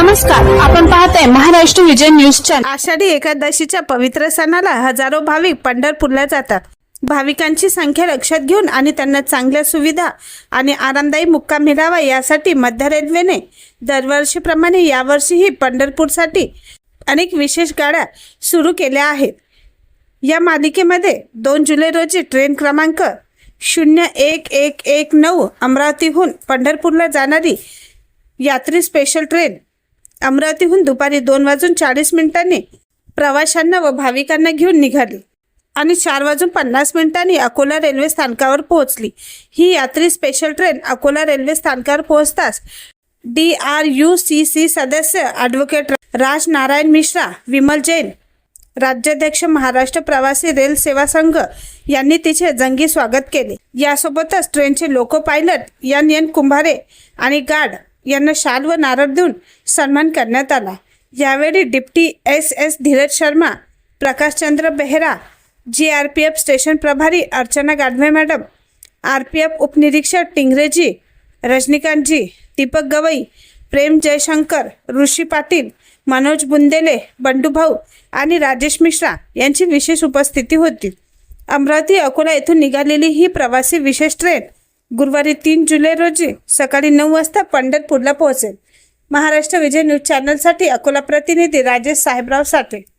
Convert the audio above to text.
नमस्कार आपण पाहताय महाराष्ट्र विजय न्यूज चॅनल. आषाढी एकादशीच्या पवित्र सणाला हजारो भाविक पंढरपूरला जातात. भाविकांची संख्या लक्षात घेऊन आणि त्यांना चांगल्या सुविधा आणि आरामदायी मुक्काम मिळावा यासाठी मध्य रेल्वेने दरवर्षीप्रमाणे यावर्षीही पंढरपूरसाठी अनेक विशेष गाड्या सुरू केल्या आहेत. या मालिकेमध्ये दोन जुलै रोजी ट्रेन क्रमांक शून्य एक एक एक नऊ अमरावतीहून पंढरपूरला जाणारी यात्री स्पेशल ट्रेन अमरावतीहून दुपारी दोन वाजून चाळीस मिनिटांनी प्रवाशांना व भाविकांना घेऊन निघाली आणि चार वाजून पन्नास मिनिटांनी अकोला रेल्वे स्थानकावर पोहोचली. ही यात्री स्पेशल ट्रेन अकोला रेल्वे स्थानकावर पोहोचताच D R U C C सदस्य ॲडव्होकेट राज नारायण मिश्रा विमल जैन राज्याध्यक्ष महाराष्ट्र प्रवासी रेल सेवा संघ यांनी तिचे जंगी स्वागत केले. यासोबतच ट्रेनचे loco pilot N N Kumbhare आणि गार्ड यांना शाल व नारळ देऊन सन्मान करण्यात आला. यावेळी deputy S S Dheeraj Sharma Prakashchandra Behera G R P F station प्रभारी Archana Gadhave madam R P F उपनिरीक्षक टिंगरेजी रजनीकांतजी दीपक गवई प्रेम जयशंकर ऋषी पाटील मनोज बुंदेले बंडूभाऊ आणि राजेश मिश्रा यांची विशेष उपस्थिती होती. अमरावती अकोला येथून निघालेली ही प्रवासी विशेष ट्रेन गुरुवारी तीन जुलै रोजी सकाळी नऊ वाजता पंढरपूरला पोहोचेल. महाराष्ट्र विजय न्यूज चॅनलसाठी अकोला प्रतिनिधी राजेश साहेबराव साठे.